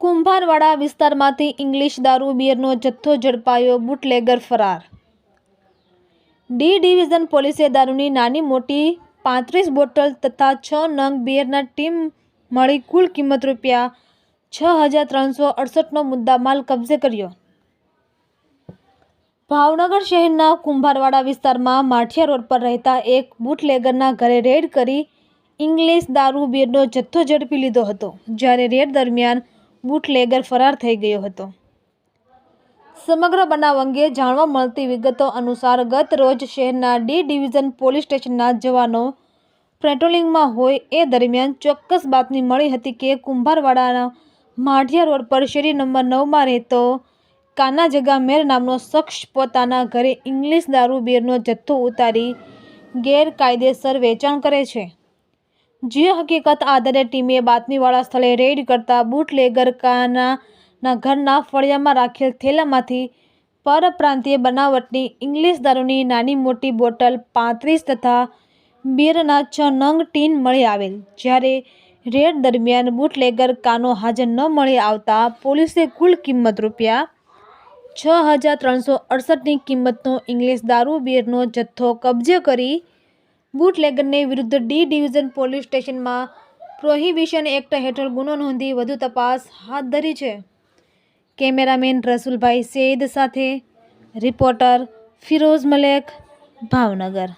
કુંભારવાડા વિસ્તારમાંથી ઇંગ્લિશ દારૂ, બિયરનો જથ્થો ઝડપાયો, બુટલેગર ફરાર. ડી ડિવિઝન પોલીસે દારૂની નાની, મોટી પાંત્રીસ બોટલ તથા છ નંગ બિયરના ટીમ મળી કુલ કિંમત રૂપિયા છ હજાર ત્રણસો અડસઠનો મુદ્દામાલ કબજે કર્યો. ભાવનગર શહેરના કુંભારવાડા વિસ્તારમાં માઠિયા રોડ પર રહેતા એક બુટલેગરના ઘરે રેડ કરી ઇંગ્લિશ દારૂ, બિયરનો જથ્થો ઝડપી લીધો હતો. જ્યારે રેડ દરમિયાન બુટલેગર ફરાર થઈ ગયો હતો. સમગ્ર બનાવ અંગે જાણવા મળતી વિગતો અનુસાર ગત રોજ શહેરના ડી ડિવિઝન પોલીસ સ્ટેશનના જવાનો પેટ્રોલિંગમાં હોય એ દરમિયાન ચોક્કસ બાતમી મળી હતી કે કુંભારવાડાના માઢિયા રોડ પર શેરી નંબર નવમાં રહેતો કાના જગા મેર નામનો શખ્સ પોતાના ઘરે ઇંગ્લિશ દારૂ બીરનો જથ્થો ઉતારી ગેરકાયદેસર વેચાણ કરે છે. જે હકીકત આધારે ટીમે બાતમીવાળા સ્થળે રેડ કરતા બુટલેગર કાનાના ઘરના ફળિયામાં રાખેલ થેલામાંથી પરપ્રાંતીય બનાવટની ઇંગ્લિશ દારૂની નાની મોટી બોટલ પાંત્રીસ તથા બીરના છ નંગ ટીન મળી આવેલ. જ્યારે રેડ દરમિયાન બુટલેગર કાનો હાજર ન મળી આવતા પોલીસે કુલ કિંમત રૂપિયા છ હજાર ત્રણસો અડસઠની કિંમતનો ઇંગ્લિશ દારૂ બીરનો જથ્થો કબજે કરી બુટલેગરને વિરુદ્ધ ડી ડિવિઝન પોલીસ સ્ટેશનમાં પ્રોહિબિશન એક્ટ હેઠળ ગુનો નોંધી વધુ તપાસ હાથ ધરી છે. કેમેરામેન રસુલભાઈ સૈદ સાથે રિપોર્ટર ફિરોઝ મલેક, ભાવનગર.